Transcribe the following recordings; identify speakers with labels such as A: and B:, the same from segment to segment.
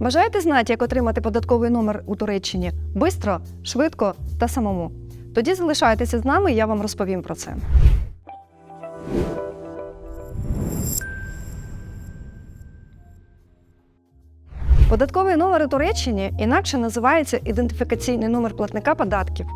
A: Бажаєте знати, як отримати податковий номер у Туреччині? Бистро, швидко та самому. Тоді залишайтеся з нами, я вам розповім про це. Податковий номер у Туреччині інакше називається ідентифікаційний номер платника податків.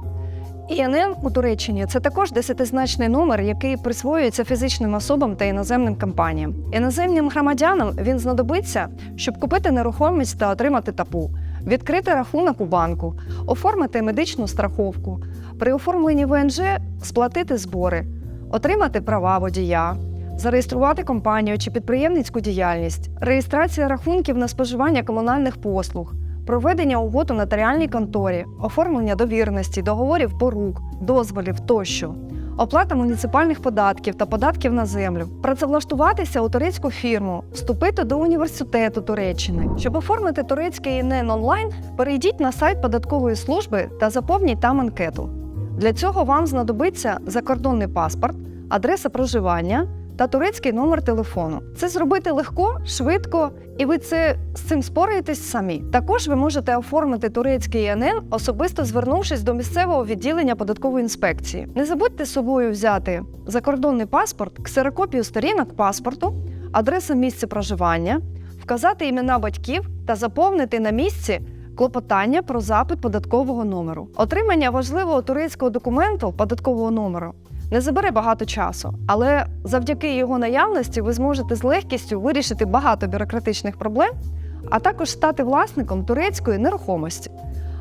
A: ІНН у Туреччині це також десятизначний номер, який присвоюється фізичним особам та іноземним компаніям. Іноземним громадянам він знадобиться, щоб купити нерухомість та отримати тапу, відкрити рахунок у банку, оформити медичну страховку, при оформленні ВНЖ сплатити збори, отримати права водія, зареєструвати компанію чи підприємницьку діяльність, реєстрація рахунків на споживання комунальних послуг, проведення угод у нотаріальній конторі, оформлення довірності, договорів порук, дозволів тощо. Оплата муніципальних податків та податків на землю, працевлаштуватися у турецьку фірму, вступити до університету Туреччини. Щоб оформити турецький ІНН онлайн, перейдіть на сайт податкової служби та заповніть там анкету. Для цього вам знадобиться закордонний паспорт, адреса проживання та турецький номер телефону. Це зробити легко, швидко, і ви це з цим спораєтесь самі. Також ви можете оформити турецький ІНН, особисто звернувшись до місцевого відділення податкової інспекції. Не забудьте з собою взяти закордонний паспорт, ксерокопію сторінок паспорту, адресу місця проживання, вказати імена батьків та заповнити на місці клопотання про запит податкового номеру. Отримання важливого турецького документу податкового номеру не забере багато часу, але завдяки його наявності ви зможете з легкістю вирішити багато бюрократичних проблем, а також стати власником турецької нерухомості.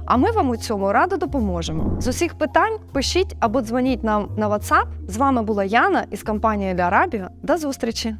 A: А ми вам у цьому радо допоможемо. З усіх питань пишіть або дзвоніть нам на WhatsApp. З вами була Яна із компанії Ля Арабія. До зустрічі!